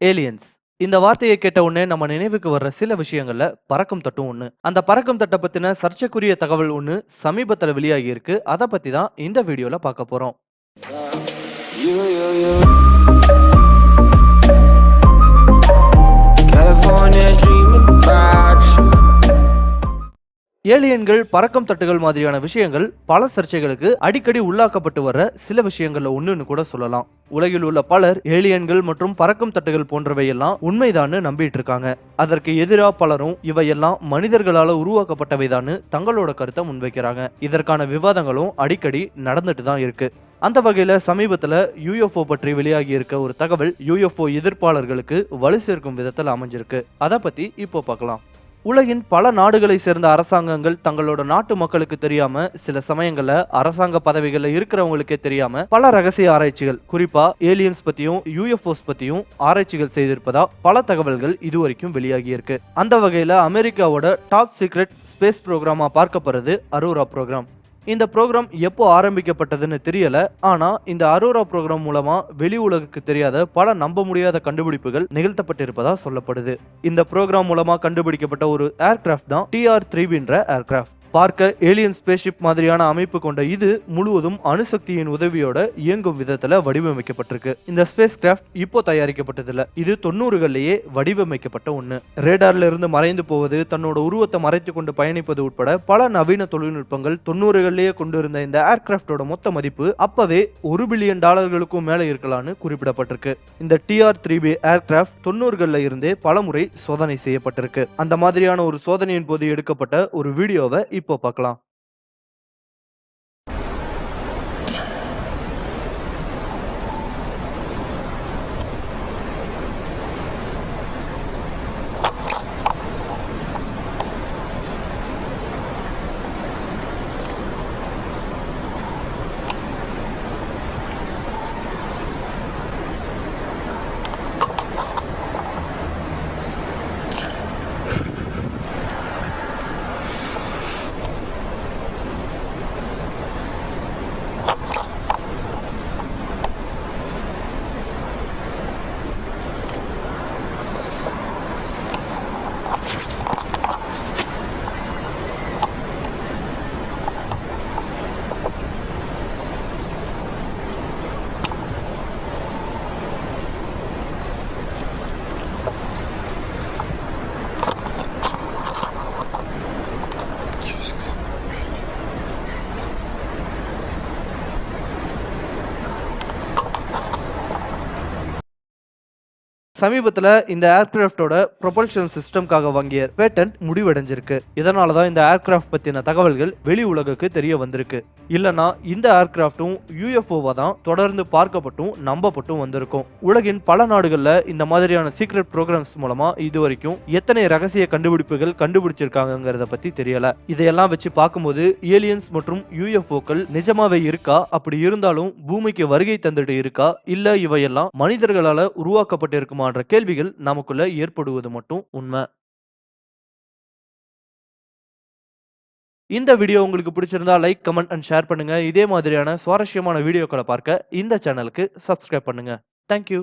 Aliens இந்த வார்த்தையை கேட்ட உடனே நம்ம நினைவுக்கு வர்ற சில விஷயங்கள்ல பறக்கும் தட்டும் ஒண்ணு. அந்த பறக்கும் தட்டை பத்தின சர்ச்சைக்குரிய தகவல் ஒண்ணு சமீபத்துல வெளியாகி இருக்கு. அதை பத்தி தான் இந்த வீடியோல பார்க்க போறோம். ஏலியன்கள் பறக்கும் தட்டுகள் மாதிரியான விஷயங்கள் பல சர்ச்சைகளுக்கு அடிக்கடி உள்ளாக்கப்பட்டு வர சில விஷயங்கள்ல ஒண்ணுன்னு கூட சொல்லலாம். உலகில் உள்ள பலர் ஏலியன்கள் மற்றும் பறக்கும் தட்டுகள் போன்றவையெல்லாம் உண்மைதான்னு நம்பிட்டு இருக்காங்க அதற்கு எதிரா பலரும் இவையெல்லாம் மனிதர்களால உருவாக்கப்பட்டவைதான்னு தங்களோட கருத்தை முன்வைக்கிறாங்க. இதற்கான விவாதங்களும் அடிக்கடி நடந்துட்டு தான் இருக்கு. அந்த வகையில் சமீபத்தில் யூஎஃப்ஓ பற்றி வெளியாகி இருக்க ஒரு தகவல் யூஎஃப்ஓ எதிர்ப்பாளர்களுக்கு வலு சேர்க்கும் விதத்தில் அமைஞ்சிருக்கு. அதை பத்தி இப்போ பார்க்கலாம் உலகின் பல நாடுகளை சேர்ந்த அரசாங்கங்கள் தங்களோட நாட்டு மக்களுக்கு தெரியாம சில சமயங்கள்ல அரசாங்க பதவிகள்ல இருக்கிறவங்களுக்கே தெரியாம பல ரகசிய ஆராய்ச்சிகள் குறிப்பா ஏலியன்ஸ் பத்தியும் யூஎஃப்ஓஸ் பத்தியும் ஆராய்ச்சிகள் செய்திருப்பதா பல தகவல்கள் இதுவரைக்கும் வெளியாகி இருக்கு அந்த வகையில அமெரிக்காவோட டாப் சீக்ரெட் ஸ்பேஸ் ப்ரோக்ராமா பார்க்கப்படுறது அரோரா ப்ரோக்ராம் இந்த ப்ரோக்ராம் எப்போ ஆரம்பிக்கப்பட்டதுன்னு தெரியல. ஆனா இந்த அரோரா ப்ரோக்ராம் மூலமா வெளி உலகுக்கு தெரியாத பல நம்ப முடியாத கண்டுபிடிப்புகள் நிகழ்த்தப்பட்டிருப்பதா சொல்லப்படுது. இந்த ப்ரோக்ராம் மூலமா கண்டுபிடிக்கப்பட்ட ஒரு ஏர்கிராஃப்ட் தான் டிஆர் த்ரீபின்ற ஏர்கிராஃப்ட் பார்க்க ஏலியன் ஸ்பேஸ்ஷிப் மாதிரியான அமைப்பு கொண்ட இது முழுவதும் அணுசக்தியின் உதவியோட இயங்கும் விதத்துல வடிவமைக்கப்பட்டிருக்கு. இந்த ஸ்பேஸ் கிராஃப்ட் இப்போ தயாரிக்கப்பட்டதில்ல. இது தொண்ணூறுகளிலேயே வடிவமைக்கப்பட்ட ஒண்ணு. ரேடார்ல இருந்து மறைந்து போவது தன்னோட உருவத்தை மறைத்து கொண்டு பயணிப்பது உட்பட பல நவீன தொழில்நுட்பங்கள் தொண்ணூறுகள்லயே கொண்டு இருந்த இந்த ஏர்கிராஃப்டோட மொத்த மதிப்பு அப்பவே ஒரு பில்லியன் டாலர்களுக்கும் மேல இருக்கலாம்னு குறிப்பிடப்பட்டிருக்கு. இந்த டிஆர் த்ரீ பி ஏர்கிராஃப்ட் தொண்ணூறுகள்ல இருந்தே பலமுறை சோதனை செய்யப்பட்டிருக்கு. அந்த மாதிரியான ஒரு சோதனையின் போது எடுக்கப்பட்ட ஒரு வீடியோவை இப்போ பார்க்கலாம் சமீபத்தில் இந்த ஏர்கிராஃப்டோட ப்ரொபல்ஷன் சிஸ்டம்காக வாங்கிய பேட்டன்ட் முடிவடைஞ்சிருக்கு. இதனால தான் இந்த ஏர்கிராஃப்ட் பற்றின தகவல்கள் வெளி உலகுக்கு தெரிய வந்திருக்கு. இல்லனா இந்த ஏர்கிராஃப்டும் யூஎஃப்ஓவாக தான் தொடர்ந்து பார்க்கப்பட்டும் நம்பப்பட்டும் வந்திருக்கும். உலகின் பல நாடுகளில் இந்த மாதிரியான சீக்ரெட் ப்ரோக்ராம்ஸ் மூலமா இது வரைக்கும் எத்தனை ரகசிய கண்டுபிடிப்புகள் கண்டுபிடிச்சிருக்காங்கங்கிறத பத்தி தெரியல. இதையெல்லாம் வச்சு பார்க்கும்போது ஏலியன்ஸ் மற்றும் யூஎஃப்ஓக்கள் நிஜமாவே இருக்கா? அப்படி இருந்தாலும் பூமிக்கு வருகை தந்துட்டு இருக்கா? இல்ல இவையெல்லாம் மனிதர்களால உருவாக்கப்பட்டு போன்ற கேள்விகள் நமக்குள்ள ஏற்படுவது மட்டும் உண்மை. இந்த வீடியோ உங்களுக்கு பிடிச்சிருந்தா லைக் கமெண்ட் அண்ட் ஷேர் பண்ணுங்க. இதே மாதிரியான சுவாரஸ்யமான வீடியோக்களை பார்க்க இந்த சேனலுக்கு சப்ஸ்கிரைப் பண்ணுங்க. தேங்க்யூ